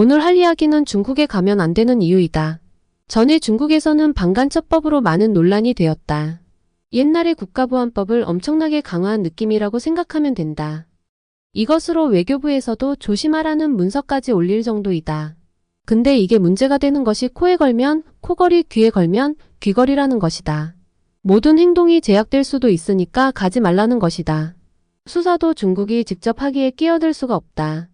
오늘 할 이야기는 중국에 가면 안 되는 이유이다. 전에 중국에서는 방간처법으로 많은 논란이 되었다. 옛날의 국가보안법을 엄청나게 강화한 느낌이라고 생각하면 된다. 이것으로 외교부에서도 조심하라는 문서까지 올릴 정도이다. 근데 이게 문제가 되는 것이 코에 걸면 코걸이, 귀에 걸면 귀걸이라는 것이다. 모든 행동이 제약될 수도 있으니까 가지 말라는 것이다. 수사도 중국이 직접 하기에 끼어들 수가 없다.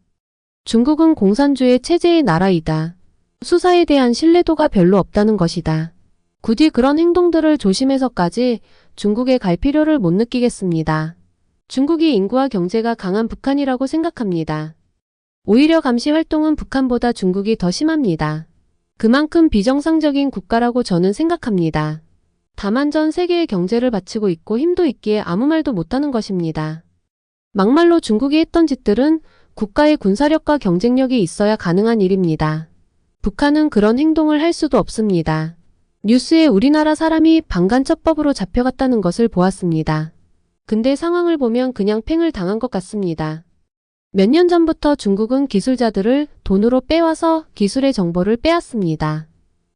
중국은 공산주의 체제의 나라이다. 수사에 대한 신뢰도가 별로 없다는 것이다. 굳이 그런 행동들을 조심해서까지 중국에 갈 필요를 못 느끼겠습니다. 중국이 인구와 경제가 강한 북한이라고 생각합니다. 오히려 감시 활동은 북한보다 중국이 더 심합니다. 그만큼 비정상적인 국가라고 저는 생각합니다. 다만 전 세계의 경제를 바치고 있고 힘도 있기에 아무 말도 못하는 것입니다. 막말로 중국이 했던 짓들은 국가의 군사력과 경쟁력이 있어야 가능한 일입니다. 북한은 그런 행동을 할 수도 없습니다. 뉴스에 우리나라 사람이 방간처법으로 잡혀갔다는 것을 보았습니다. 근데 상황을 보면 그냥 팽을 당한 것 같습니다. 몇 년 전부터 중국은 기술자들을 돈으로 빼와서 기술의 정보를 빼앗습니다.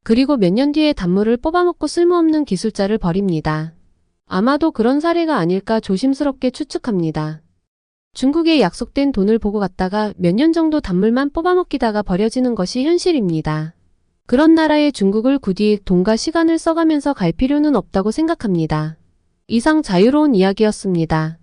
그리고 몇 년 뒤에 단물을 뽑아먹고 쓸모없는 기술자를 버립니다. 아마도 그런 사례가 아닐까 조심스럽게 추측합니다. 중국에 약속된 돈을 보고 갔다가 몇 년 정도 단물만 뽑아먹기다가 버려지는 것이 현실입니다. 그런 나라의 중국을 굳이 돈과 시간을 써가면서 갈 필요는 없다고 생각합니다. 이상 자유로운 이야기였습니다.